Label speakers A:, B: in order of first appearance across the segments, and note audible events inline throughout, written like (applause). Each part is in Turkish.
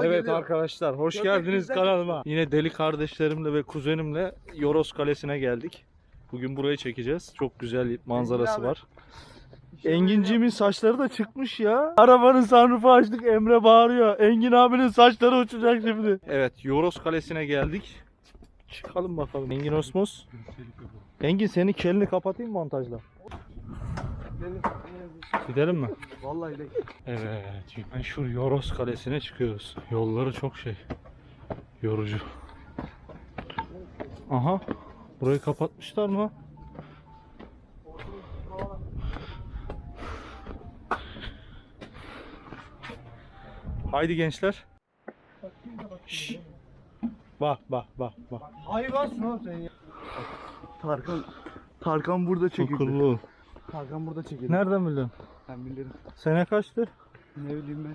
A: Evet arkadaşlar hoş
B: Köpek
A: geldiniz
B: bizden
A: kanalıma. Yine deli kardeşlerimle ve kuzenimle Yoros Kalesi'ne geldik. Bugün burayı çekeceğiz. Çok güzel manzarası
B: abi.
A: var. Enginciğimin saçları da çıkmış ya. Arabanın sunroofu açtık Emre bağırıyor. Engin abinin saçları uçacak şimdi. Evet Yoros Kalesi'ne geldik. Çıkalım bakalım. Engin Osmos. Engin senin kelini kapatayım montajla? Gidelim mi?
B: Vallahi de.
A: Evet, meşhur Yoros Kalesi'ne çıkıyoruz. Yolları çok şey, yorucu. Aha, burayı kapatmışlar mı? Haydi gençler. Şşş. Bak bak bak bak.
B: Hayvansın oğlum sen ya. Tarkan Tarkan burada çekildi.
A: Akıllı ol.
B: Tarkan burada çekildi.
A: Nereden biliyorsun?
B: Ben bilirim.
A: Sene kaçtı?
B: Ne bileyim ben.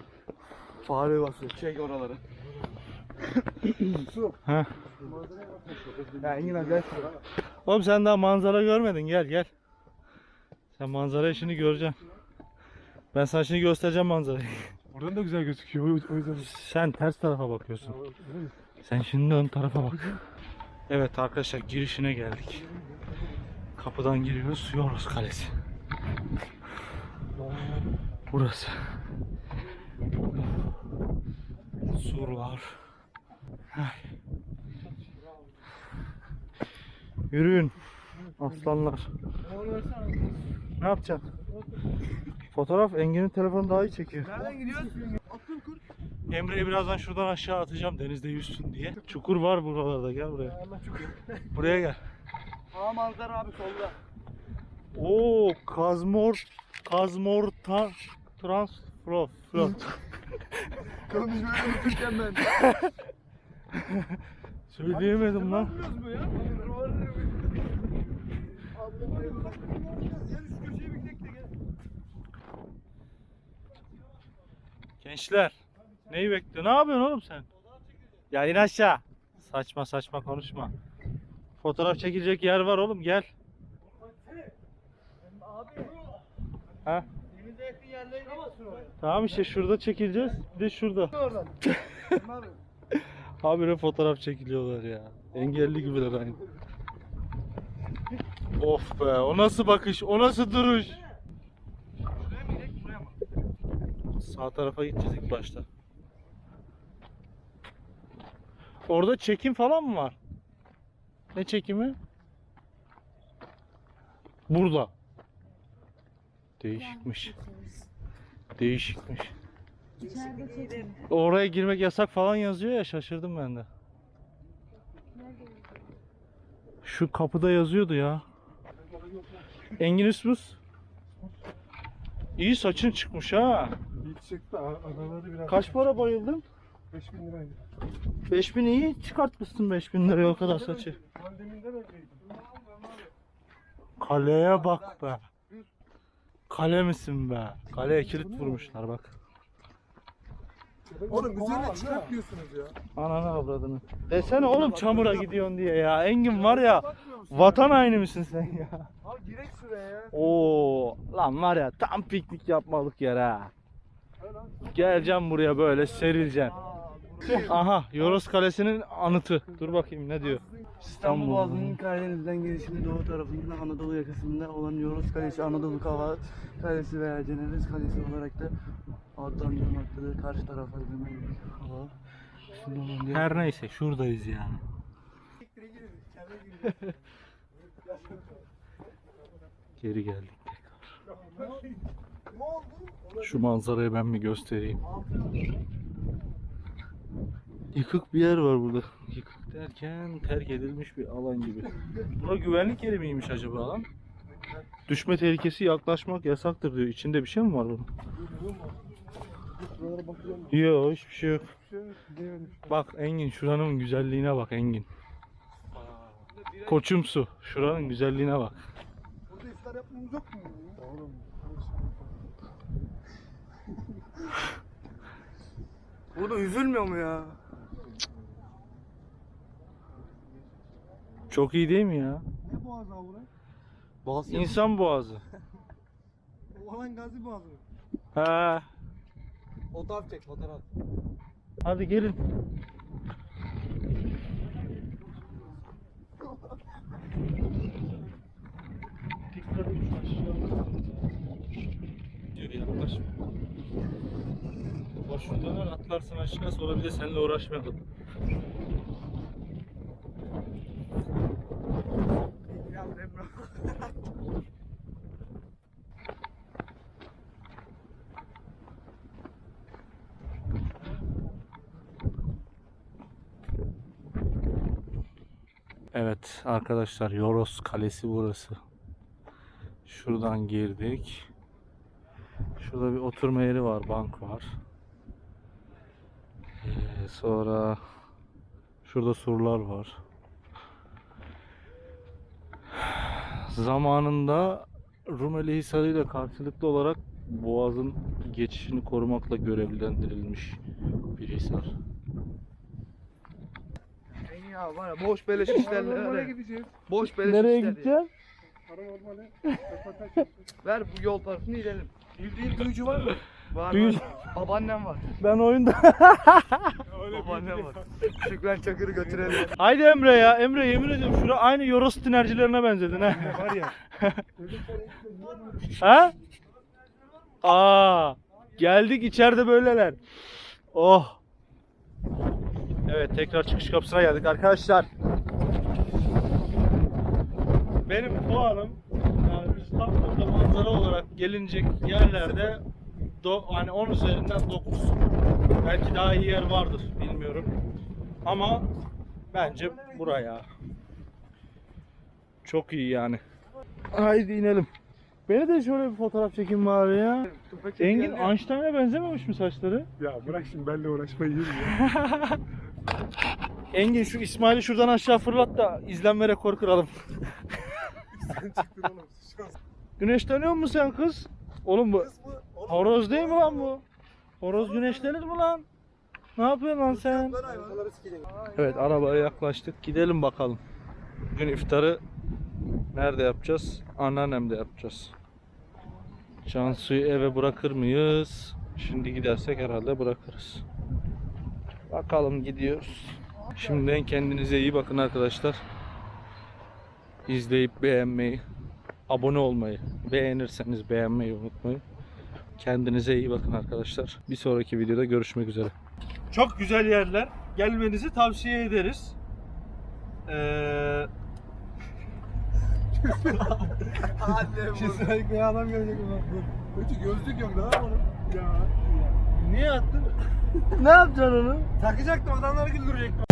B: Fare basıyor. Çek oraları. (laughs) Su.
A: Heh.
B: Ya Engin abi gel.
A: Oğlum sen daha manzara görmedin gel gel. Sen manzara işini göreceksin. Ben sana şimdi göstereceğim manzarayı. (laughs)
B: Buradan da güzel gözüküyor. O yüzden.
A: Sen ters tarafa bakıyorsun. Sen şimdi ön tarafa bak. Evet arkadaşlar girişine geldik. Kapıdan giriyoruz. Yoros Kalesi. Burası. Surlar. Ay. Yürüyün. Aslanlar. Ne yapacaksın? Fotoğraf Engin'in telefonu daha iyi çekiyor.
B: Nereden kur.
A: Emre'yi birazdan şuradan aşağı atacağım denizde yüzsün diye. Çukur var buralarda gel buraya. Buraya gel.
B: Aa manzara abi solda.
A: Oo Kazmor Kazmor ta, Trans Flo Flo. (laughs)
B: Oğlum biz böyle unuturken ben. (laughs)
A: Söyleyemedim lan. Gençler neyi bekliyor? Ne yapıyorsun oğlum sen? Ya in aşağı. Saçma saçma konuşma. Fotoğraf çekilecek yer var oğlum gel.
B: Abi.
A: Ha? Tamam işte şurada çekileceğiz. Bir de şurada. (laughs) Habire fotoğraf çekiliyorlar ya. Engelli gibiler aynı. Of be o nasıl bakış o nasıl duruş. Sağ tarafa gideceğiz ilk başta. Orada çekim falan mı var? Ne çekimi? Burada. Değişikmiş. Değişikmiş.
C: İçeride çekin.
A: Oraya girmek yasak falan yazıyor ya şaşırdım ben de. Şu kapıda yazıyordu ya. Engin Üsmüs. İyi saçın çıkmış ha.
B: İlk çıktı adaları biraz.
A: Kaç para bayıldın?
B: 5000 liraydı.
A: 5000 iyi çıkartmışsın 5000 liraya o kadar saçı. Kaleye bak be. Kale misin be? Kaleye kilit vurmuşlar bak.
B: Oğlum üzerine çıkartmıyorsunuz ya.
A: Ananı avradını. Desene oğlum çamura gidiyorsun diye ya. Engin var ya. Vatan haini misin sen ya?
B: Abi girek şuraya ya.
A: Oo lan var ya tam piknik yapmalık yer ha. Geleceğim buraya böyle serileceğim. Aha Yoros Kalesi'nin anıtı. Dur bakayım ne diyor.
D: İstanbul Boğazı'nın Karadeniz'den gelişinde doğu tarafında Anadolu yakasında olan Yoros Kalesi, Anadolu Kava Kalesi veya Cenevez Kalesi olarak da adlandırılmaktadır. Karşı tarafa hemen hava
A: Her neyse şuradayız yani. Geri geldik tekrar. Şu manzarayı ben mi göstereyim? Yıkık bir yer var burada. (laughs) Yıkık derken terk edilmiş bir alan gibi. Bura güvenlik yeri miymiş acaba alan? Düşme tehlikesi yaklaşmak yasaktır diyor. İçinde bir şey mi var bunun? Yok hiçbir şey yok. Bak Engin şuranın güzelliğine bak Engin. Koçumsu şuranın güzelliğine bak.
B: Burada iftar yapmamız yok mu? Oğlum.
D: Burada üzülmüyor mu ya?
A: Çok iyi değil mi ya?
B: Ne boğaz abi burası?
D: Boğaz
A: İnsan boğazı. (laughs)
B: O alan gazi boğazı.
A: He.
D: Fotoğraf çek fotoğraf.
A: Hadi gelin. Dikkat et. Yürü yaklaşma. Boşuna döner atlarsın aşağı sonra bir de seninle uğraşmayalım. Evet arkadaşlar Yoros Kalesi burası. Şuradan girdik. Şurada bir oturma yeri var, bank var. Ee, sonra şurada surlar var. Zamanında Rumeli Hisarı ile karşılıklı olarak Boğaz'ın geçişini korumakla görevlendirilmiş bir hisar.
D: Ya var ya boş beleş işlerle ya.
B: gideceğiz.
D: Boş beleş
A: Nereye
D: işler ya.
A: gideceğiz?
B: Paranormale.
D: Ver bu yol parasını gidelim.
B: Bildiğin büyücü var mı?
D: Var
A: Büyücü-
D: var. Babaannem var.
A: Ben oyunda. (laughs)
D: Babaannem var. Şükran Çakır'ı götürelim.
A: Haydi Emre ya. Emre yemin ediyorum şura aynı Yoros tinercilerine benzedin ha.
B: Var ya.
A: ha? Aa, geldik içeride böyleler. Oh. Evet tekrar çıkış kapısına geldik arkadaşlar. Benim puanım yani katlarda manzara olarak gelinecek yerlerde do, hani 10 üzerinden 9. Belki daha iyi yer vardır bilmiyorum. Ama bence buraya. Çok iyi yani. Haydi inelim. Beni de şöyle bir fotoğraf çekin bari ya. Engin Einstein'a benzememiş mi saçları?
B: Ya bırak şimdi benimle uğraşmayı. (laughs)
A: Engin şu İsmail'i şuradan aşağı fırlat da izlenme rekor kıralım. Güneşleniyor musun sen kız? Oğlum bu
B: Kız mı? Oğlum,
A: horoz değil mi lan bu? Horoz güneşlenir mi lan? Ne yapıyorsun lan sen? Evet arabaya yaklaştık. Gidelim bakalım. Bugün iftarı nerede yapacağız? Anneannemde yapacağız. Cansu'yu eve bırakır mıyız? Şimdi gidersek herhalde bırakırız. Bakalım gidiyoruz. Şimdiden kendinize iyi bakın arkadaşlar. İzleyip beğenmeyi, abone olmayı, beğenirseniz beğenmeyi unutmayın. Kendinize iyi bakın arkadaşlar. Bir sonraki videoda görüşmek üzere. Çok güzel yerler. Gelmenizi tavsiye ederiz. Ee, (laughs)
B: Kesinlikle bir adam ulan. Kötü gözlük yok ne yapalım?
A: Attın? ne yapacaksın onu?
B: Takacaktım adamlar güldürecek.